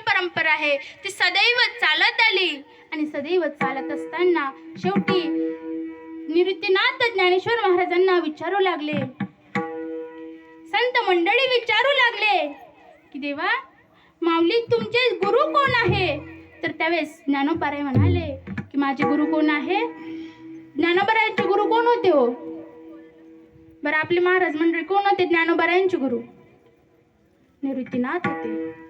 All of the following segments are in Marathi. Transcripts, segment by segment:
परंपरा आहे. ती सदैव चालत आली. आणि सदैव चालत असताना शेवटी निवृत्तीनाथ ज्ञानेश्वर महाराजांना विचारू लागले. संत मंडळी विचारू लागले की देवा माऊली तुमचे गुरु कोण आहे? तर त्यावेळेस ज्ञानोबाराय म्हणाले की माझे गुरु कोण आहे? ज्ञानोबारायांचे गुरु कोण होते हो? बरं आपले महाराज मंडळी कोण होते? ज्ञानोबारायांचे गुरु. निवृत्तीनाथ होते.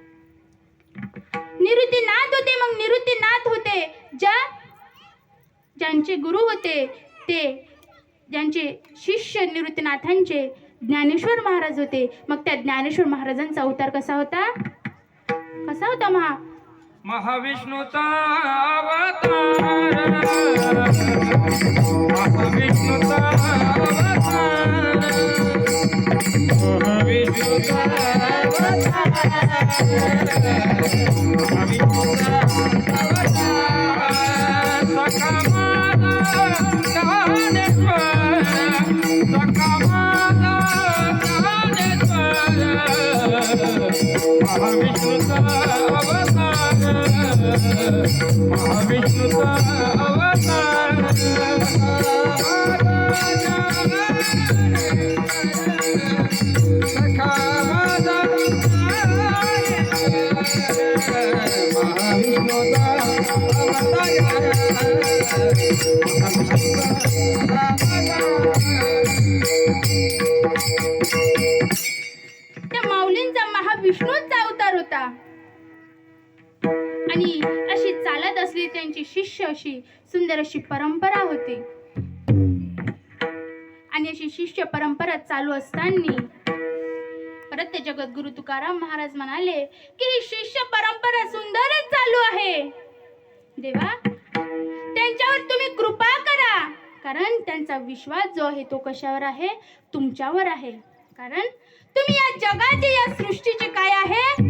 निवृत्तीनाथ होते मग निवृत्तीनाथ होते. ज्या ज्यांचे गुरु होते ते ज्यांचे शिष्य निवृत्तीनाथांचे ज्ञानेश्वर महाराज होते. मग त्या ज्ञानेश्वर महाराजांचा अवतार कसा होता? कसा होता महा? महाविष्णूचा अवतार. महाविष्णूचा अवतार महाविष्णूचा महाविष्णूचा अवतार सखा माझा ज्ञानेश्वर सखा माझा ज्ञानेश्वर महाविष्णूचा अवतार त्या माऊलींचा महाविष्णूंचा अवतार होता. आणि अशी चालत असली त्यांची शिष्य अशी सुंदर अशी परंपरा होती. आणि अशी शिष्य परंपरा चालू असताना परत ते जगद्गुरु तुकाराम महाराज म्हणाले की ही शिष्य परंपरा सुंदरच चालू आहे. देवा कारण त्यांचा विश्वास जो आहे तो कशावर आहे तुमच्यावर आहे कारण तुम्ही या जगाचे या सृष्टीचे काय आहे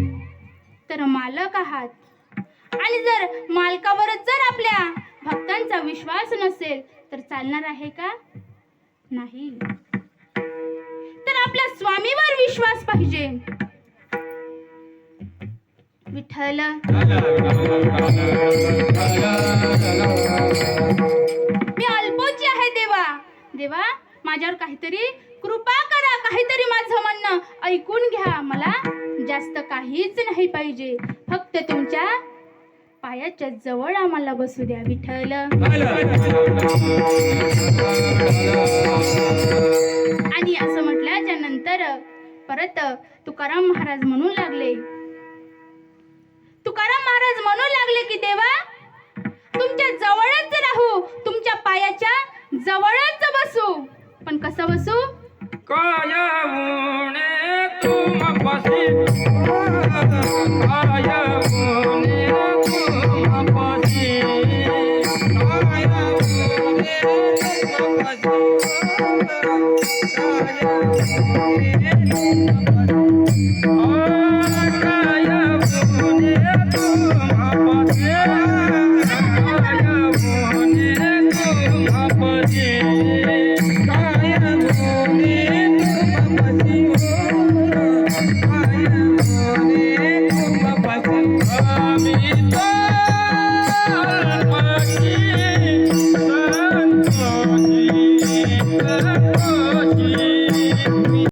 तर मालक आहात आणि जर मालकावरच जर आपल्या भक्तांचा विश्वास नसेल तर चालणार आहे का नाही तर आपल्या स्वामीवर विश्वास पाहिजे विठ्ठल माझ्यावर काहीतरी कृपा करा काहीतरी माझं म्हणणं. ऐकून घ्या मला जास्त काहीच नाही पाहिजे. फक्त तुमच्या पायाच्या जवळ आम्हाला बसू द्या विठ्ठल. आणि असं म्हटल्याच्या नंतर परत तुकाराम महाराज म्हणू लागले. तुकाराम महाराज म्हणू लागले की देवा तुमच्या जवळच राहू तुमच्या पायाच्या जवळच कसं बसू काय उने तुम पसी काय उने तुम पसी काय उने तुम पसी